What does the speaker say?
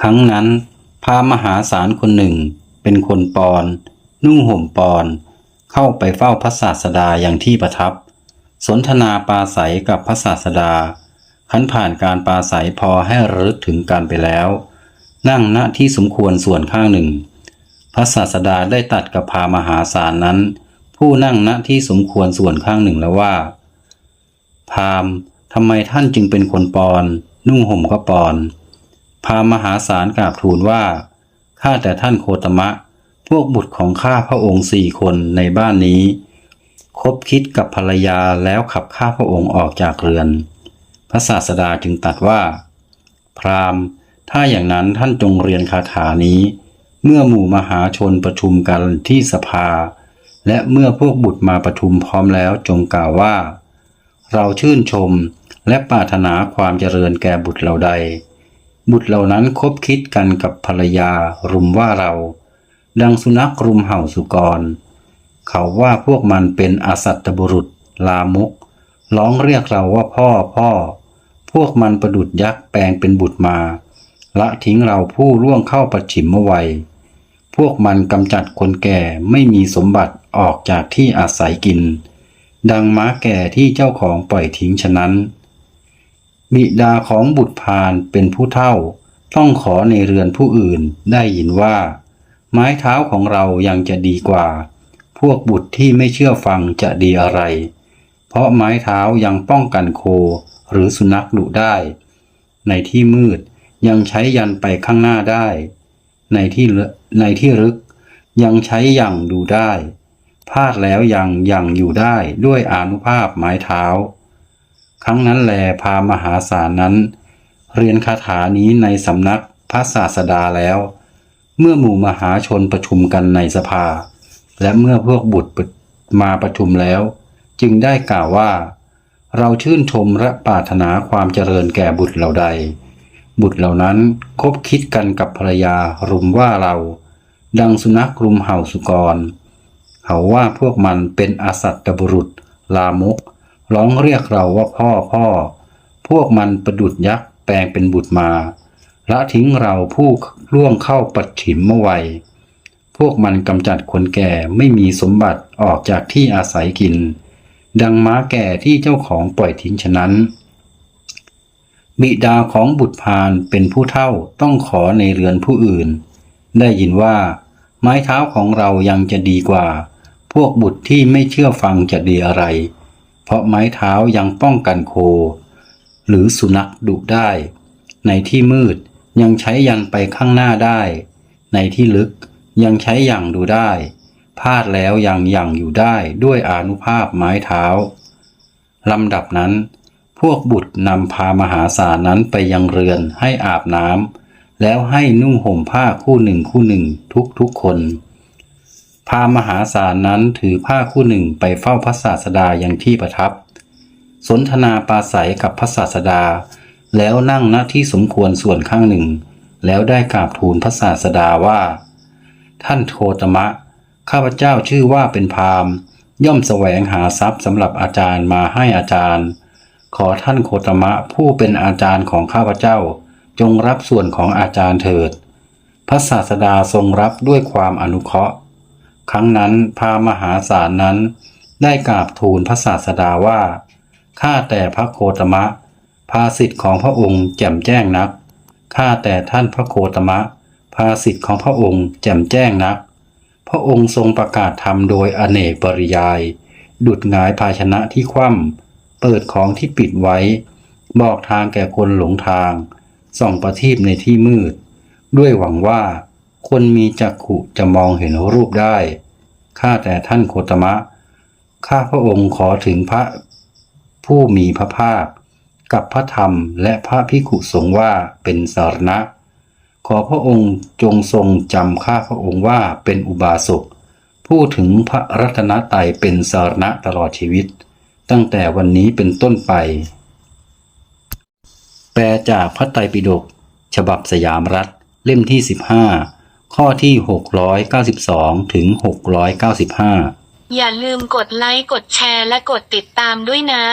ครั้งนั้นพามหาศาลคนหนึ่ง เป็นคนปอน นุ่งห่มปอน เข้าไปเฝ้าพระศาสดาอย่างที่ประทับ สนทนาปราศัยกับพระศาสดาขันผ่านการปราศัยพอให้ระลึกถึงกันไปแล้ว นั่งณที่สมควรส่วนข้างหนึ่ง พระศาสดาได้ตัดกับพามหาศาลนั้น ผู้นั่งณที่สมควรส่วนข้างหนึ่งแล้วว่า พามทำไมท่านจึงเป็นคนปอน นุ่งห่มก็ปอน พามหาศาลกราบทูลว่า ข้าแต่ท่านโคตมะ พวกบุตรของข้าพระองค์สี่คนในบ้านนี้ คบคิดกับภรรยาแล้วขับข้าพระองค์ออกจากเรือน พระศาสดาจึงตัดว่า พราหมณ์ถ้าอย่างนั้นท่านจงเรียนคาถานี้ เมื่อหมู่มหาชนประชุมกันที่สภา และเมื่อพวกบุตรมาประชุมพร้อมแล้วจงกล่าวว่า เราชื่นชมและปรารถนาความเจริญแก่บุตรเราใด บุตรเหล่านั้นคบคิดกันกับภรรยารุมว่าเรา ดังสุนัขรุมเห่าสุกร เขาว่าพวกมันเป็นอสัตตบุรุษ ลามก ร้องเรียกเราว่าพ่อพ่อ พวกมันประดุดยักษ์แปลงเป็นบุตรมา ละทิ้งเราผู้ล่วงเข้าปัจฉิมวัย พวกมันกำจัดคนแก่ไม่มีสมบัติออกจากที่อาศัยกิน ดังม้าแก่ที่เจ้าของปล่อยทิ้งฉะนั้น บิดาของบุตรพานเป็นผู้เท่า ต้องขอในเรือนผู้อื่นได้ยินว่า ไม้เท้าของเรายังจะดีกว่า พวกบุตรที่ไม่เชื่อฟังจะดีอะไร เพราะไม้เท้ายังป้องกันโคหรือสุนัขดุได้ ในที่มืดยังใช้ยันไปข้างหน้าได้ ในที่ในที่ลึกยังใช้อย่างดูได้ พลาดแล้วยังยังอยู่ได้ด้วยอานุภาพไม้เท้า ครั้งนั้นแลพามหาศาลนั้น เรียนคาถานี้ในสำนักพระศาสดาแล้ว เมื่อหมู่มหาชนประชุมกันในสภา และเมื่อพวกบุตรมาประชุมแล้ว จึงได้กล่าวว่า เราชื่นชมและปรารถนาความเจริญแก่บุตรเหล่าใด บุตรเหล่านั้นคบคิดกันกับภรรยารุมว่าเรา ดังสุนัขรุมเห่าสุกร เขาว่าพวกมันเป็นอสัตตบุรุษ ลามก ร้องเรียกเราว่าพ่อพ่อ พวกมันประดุดยักษ์แปลงเป็นบุตรมาละทิ้งเราผู้ล่วงเข้าปัจฉิมเมื่อวัยพวกมันกำจัดคนแก่ไม่มีสมบัติออกจากที่อาศัยกิน ดังม้าแก่ที่เจ้าของปล่อยทิ้งฉะนั้น บิดาของบุตรพานเป็นผู้เท่าต้องขอในเรือนผู้อื่น ได้ยินว่า ไม้เท้าของเรายังจะดีกว่า พวกบุตรที่ไม่เชื่อฟังจะดีอะไร เพราะไม้เท้ายังป้องกันโค หรือสุนัขดุได้ ในที่มืดยังใช้ยันไปข้างหน้าได้ ในที่ลึกยังใช้อย่างดูได้ พลาดแล้วยังยังอยู่ได้ด้วยอนุภาพไม้เท้าลำดับนั้น พวกบุตรนำพามหาศาลนั้นไปยังเรือนให้อาบน้ำแล้วให้นุ่งห่มผ้าคู่หนึ่งคู่หนึ่งทุกทุกๆคน พามหาศาลนั้นถือผ้าคู่หนึ่งไปเฝ้าพระศาสดาอย่างที่ประทับ สนทนาปราศัยกับพระศาสดา แล้วนั่งณที่สมควรส่วนข้างหนึ่ง แล้วได้กราบทูลพระศาสดาว่า ท่านโทตมะ ข้าพเจ้าชื่อว่าเป็นพามย่อมแสวงหาทรัพย์สำหรับอาจารย์มาให้อาจารย์ ขอท่านโคตมะผู้เป็นอาจารย์ของข้าพเจ้า จงรับส่วนของอาจารย์เถิด พระศาสดาทรงรับด้วยความอนุเคราะห์ ครั้งนั้นพามหาศาลนั้นได้กราบทูลพระศาสดาว่า ข้าแต่พระโคตมะ ภาสิทธิ์ของพระองค์แจ่มแจ้งนัก ข้าแต่ท่านพระโคตมะ ภาสิทธิ์ของพระองค์แจ่มแจ้งนัก พระองค์ทรงประกาศธรรมโดยอเนกปริยาย ดุดหงายภาชนะที่คว่ำเปิดของที่ปิดไว้ บอกทางแก่คนหลงทาง ส่องประทีปในที่มืด ด้วยหวังว่า คนมีจักขุจะมองเห็นรูปได้ ข้าแต่ท่านโคตมะ ข้าพระองค์ขอถึงพระผู้มีพระภาค กับพระธรรมและพระพิขุสงฆ์ว่าเป็นสารณะ ขอพระองค์จงทรงจำข้าพระองค์ว่าเป็นอุบาสกผู้ถึงพระรัตนตรัยเป็นสารณะตลอดชีวิต ตั้งแต่วันนี้เป็นต้นไป แปลจากพระไตรปิฎกฉบับสยามรัฐเล่มที่15 ข้อที่ 692 ถึง 695อย่าลืมกดไลค์ กดแชร์ และกดติดตามด้วยนะ